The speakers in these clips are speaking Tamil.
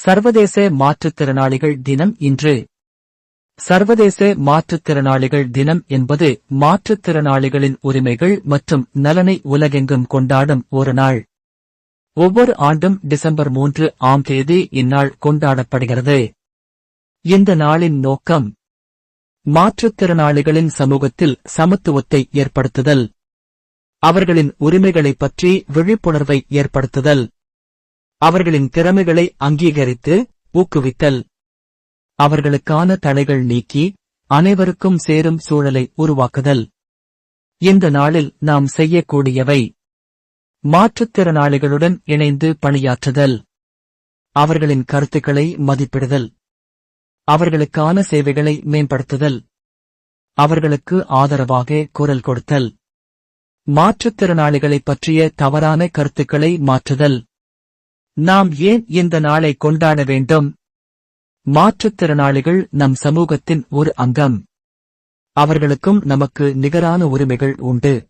சர்வதேச மாற்றுத்திறனாளிகள் தினம் இன்று. சர்வதேச மாற்றுத்திறனாளிகள் தினம் என்பது மாற்றுத்திறனாளிகளின் உரிமைகள் மற்றும் நலனை உலகெங்கும் கொண்டாடும் ஒரு நாள். ஒவ்வொரு ஆண்டும் டிசம்பர் மூன்று ஆம் தேதி இந்நாள் கொண்டாடப்படுகிறது. இந்த நாளின் நோக்கம் மாற்றுத்திறனாளிகளின் சமூகத்தில் சமத்துவத்தை ஏற்படுத்துதல். அவர்களின் உரிமைகளைப் பற்றி விழிப்புணர்வை ஏற்படுத்துதல். அவர்களின் திறமைகளை அங்கீகரித்து ஊக்குவித்தல். அவர்களுக்கான தடைகள் நீக்கி அனைவருக்கும் சேரும் சூழலை உருவாக்குதல். இந்த நாளில் நாம் செய்யக்கூடியவை மாற்றுத்திறனாளிகளுடன் இணைந்து பணியாற்றுதல். அவர்களின் கருத்துக்களை மதிப்பிடுதல். அவர்களுக்கான சேவைகளை மேம்படுத்துதல். அவர்களுக்கு ஆதரவாக குரல் கொடுத்தல். மாற்றுத்திறனாளிகளைப் பற்றிய தவறான கருத்துக்களை மாற்றுதல். நாம் ஏன் இந்த நாளை கொண்டாட வேண்டும்? மாற்றுத்திறனாளிகள் நம் சமூகத்தின் ஒரு அங்கம். அவர்களுக்கும் நமக்கு நிகரான உரிமைகள் உண்டு.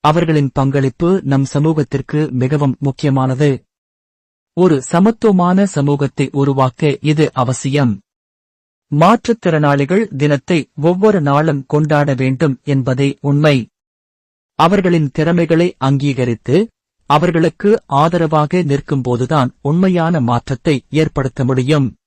அவர்களின் பங்களிப்பு நம் சமூகத்திற்கு மிகவும் முக்கியமானது. ஒரு சமத்துவமான சமூகத்தை உருவாக்க இது அவசியம். மாற்றுத்திறனாளிகள் தினத்தை ஒவ்வொரு நாளும் கொண்டாட வேண்டும் என்பதே உண்மை. அவர்களின் திறமைகளை அங்கீகரித்து அவர்களுக்கு ஆதரவாக நிற்கும்போதுதான் உண்மையான மாற்றத்தை ஏற்படுத்த முடியும்.